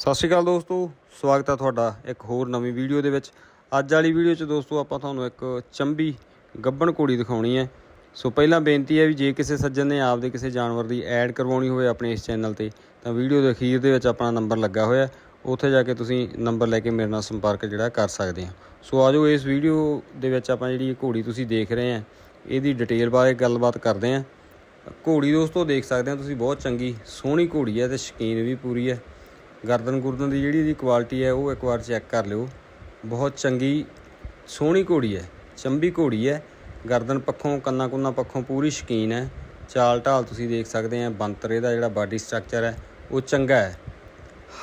ਸਤਿ ਸ਼੍ਰੀ ਅਕਾਲ ਦੋਸਤੋ, ਸਵਾਗਤ ਹੈ ਤੁਹਾਡਾ ਇੱਕ ਹੋਰ ਨਵੀਂ ਵੀਡੀਓ ਦੇ ਵਿੱਚ। ਅੱਜ ਵਾਲੀ ਵੀਡੀਓ 'ਚ ਦੋਸਤੋ ਆਪਾਂ ਤੁਹਾਨੂੰ ਇੱਕ ਚੰਬੀ ਗੱਬਣ ਘੋੜੀ ਦਿਖਾਉਣੀ ਹੈ। ਸੋ ਪਹਿਲਾਂ ਬੇਨਤੀ ਹੈ ਵੀ ਜੇ ਕਿਸੇ ਸੱਜਣ ਨੇ ਆਪਦੇ ਕਿਸੇ ਜਾਨਵਰ ਦੀ ਐਡ ਕਰਵਾਉਣੀ ਹੋਵੇ ਆਪਣੇ ਇਸ ਚੈਨਲ ਤੇ, ਤਾਂ ਵੀਡੀਓ ਦੇ ਅਖੀਰ ਦੇ ਵਿੱਚ ਆਪਣਾ ਨੰਬਰ ਲੱਗਾ ਹੋਇਆ ਉੱਥੇ ਜਾ ਕੇ ਤੁਸੀਂ ਨੰਬਰ ਲੈ ਕੇ ਮੇਰੇ ਨਾਲ ਸੰਪਰਕ ਜਿਹੜਾ ਕਰ ਸਕਦੇ ਆ ਸੋ ਆਜੋ ਇਸ ਵੀਡੀਓ ਦੇ ਵਿੱਚ ਆਪਾਂ ਜਿਹੜੀ ਘੋੜੀ ਤੁਸੀਂ ਦੇਖ ਰਹੇ ਆ ਇਹਦੀ ਡਿਟੇਲ ਬਾਰੇ ਗੱਲਬਾਤ ਕਰਦੇ ਆ ਘੋੜੀ ਦੋਸਤੋ, ਦੇਖ ਸਕਦੇ ਆ ਤੁਸੀਂ, ਬਹੁਤ ਚੰਗੀ, ਸੋਹਣੀ ਘੋੜੀ ਹੈ ਤੇ ਸ਼ਕੀਨ ਵੀ ਪੂਰੀ ਹੈ। ਗਰਦਨ ਗੁਰਦਨ ਦੀ ਜਿਹੜੀ ਇਹਦੀ ਕੁਆਲਿਟੀ ਹੈ, ਉਹ ਇੱਕ ਵਾਰ ਚੈੱਕ ਕਰ ਲਿਓ। ਬਹੁਤ ਚੰਗੀ, ਸੋਹਣੀ ਘੋੜੀ ਹੈ, ਚੰਬੀ ਘੋੜੀ ਹੈ। ਗਰਦਨ ਪੱਖੋਂ, ਕੰਨਾਂ ਕੁੰਨਾਂ ਪੱਖੋਂ ਪੂਰੀ ਸ਼ਕੀਨ ਹੈ। ਚਾਲ ਢਾਲ ਤੁਸੀਂ ਦੇਖ ਸਕਦੇ ਆ ਬੰਤਰ ਇਹਦਾ ਜਿਹੜਾ ਬਾਡੀ ਸਟਰਕਚਰ ਹੈ, ਉਹ ਚੰਗਾ ਹੈ।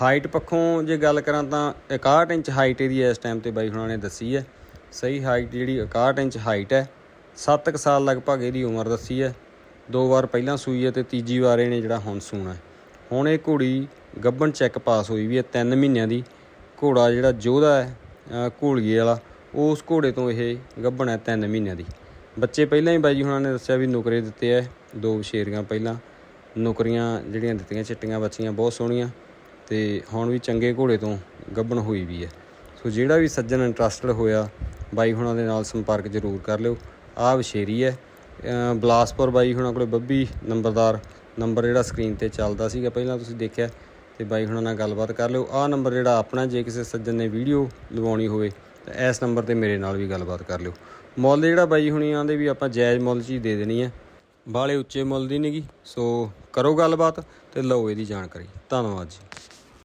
ਹਾਈਟ ਪੱਖੋਂ ਜੇ ਗੱਲ ਕਰਾਂ ਤਾਂ 61 ਇੰਚ ਹਾਈਟ ਇਹਦੀ ਇਸ ਟਾਈਮ ਤੇ ਬਾਈ ਹੁਣਾਂ ਨੇ ਦੱਸੀ ਹੈ। ਸਹੀ ਹਾਈਟ ਜਿਹੜੀ 61 ਇੰਚ ਹਾਈਟ ਹੈ 7 ਕੁ ਸਾਲ ਲਗਭਗ ਇਹਦੀ ਉਮਰ ਦੱਸੀ ਹੈ। ਦੋ ਵਾਰ ਪਹਿਲਾਂ ਸੂਈ ਹੈ ਤੇ ਤੀਜੀ ਵਾਰ ਇਹਨੇ ਜਿਹੜਾ ਹੁਣ ਸੂਣਾ ਹੁਣ ਇਹ ਘੋੜੀ ਗੱਬਣ ਚੈੱਕ ਪਾਸ ਹੋਈ ਵੀ ਹੈ 3 ਮਹੀਨਿਆਂ ਦੀ। ਘੋੜਾ ਜਿਹੜਾ ਜੋਧਾ ਹੈ, ਅਹ ਵਾਲਾ, ਉਸ ਘੋੜੇ ਤੋਂ ਇਹ ਗੱਬਣ ਹੈ 3 ਮਹੀਨਿਆਂ ਦੀ। ਬੱਚੇ ਪਹਿਲਾਂ ਹੀ ਬਾਈ ਜੀ ਹੁਣਾਂ ਨੇ ਦੱਸਿਆ ਵੀ ਨੁਕਰੇ ਦਿੱਤੇ ਐ ਦੋ ਸ਼ੇਰੀਆਂ ਪਹਿਲਾਂ। ਨੁਕਰੀਆਂ ਜਿਹੜੀਆਂ ਦਿੱਤੀਆਂ, ਚਿੱਟੀਆਂ ਬੱਚੀਆਂ ਬਹੁਤ ਸੋਹਣੀਆਂ, ਤੇ ਹੁਣ ਵੀ ਚੰਗੇ ਘੋੜੇ ਤੋਂ ਗੱਬਣ ਹੋਈ ਵੀ ਹੈ। ਸੋ ਜਿਹੜਾ ਵੀ ਸੱਜਣ ਇੰਟਰਸਟਡ ਹੋਇਆ, ਬਾਈ ਹੁਣਾਂ ਦੇ ਨਾਲ ਸੰਪਰਕ ਜ਼ਰੂਰ ਕਰ ਲਿਓ। ਆਹ ਵਿਸ਼ੇਰੀ ਹੈ, ਅਹ ਬਲਾਸਪੁਰ ਬਾਈ ਹੁਣਾਂ ਕੋਲੇ ਬੱਬੀ ਨੰਬਰਦਾਰ, ਨੰਬਰ ਜਿਹੜਾ ਸਕਰੀਨ ਤੇ ਚੱਲਦਾ ਸੀਗਾ, ਪਹਿਲਾਂ ਤੁਸੀਂ ਦੇਖਿਆ। ਤੇ ਬਾਈ ਹੁਣਾਂ ਨਾਲ ਗੱਲਬਾਤ ਕਰ ਲਿਓ। ਆਹ ਨੰਬਰ ਜਿਹੜਾ ਆਪਣਾ, ਜੇ ਕਿਸੇ ਸੱਜਣ ਨੇ ਵੀਡੀਓ ਲਵਾਉਣੀ ਹੋਵੇ, ਤਾਂ ਇਸ ਨੰਬਰ ਤੇ ਮੇਰੇ ਨਾਲ ਵੀ ਗੱਲਬਾਤ ਕਰ ਲਿਓ। ਮੁੱਲ ਜਿਹੜਾ ਬਾਈ ਹੁਣੀ ਆਂਦੇ ਵੀ ਆਪਾਂ ਜਾਇਜ਼ ਮੁੱਲ 'ਚ ਹੀ ਦੇ ਦੇਣੀ ਹੈ ਬਾਲੇ ਉੱਚੇ ਮੁੱਲ ਦੀ ਨਹੀਂਗੀ ਸੋ ਕਰੋ ਗੱਲਬਾਤ ਤੇ ਲਓ ਇਹਦੀ ਜਾਣਕਾਰੀ। ਧੰਨਵਾਦ ਜੀ।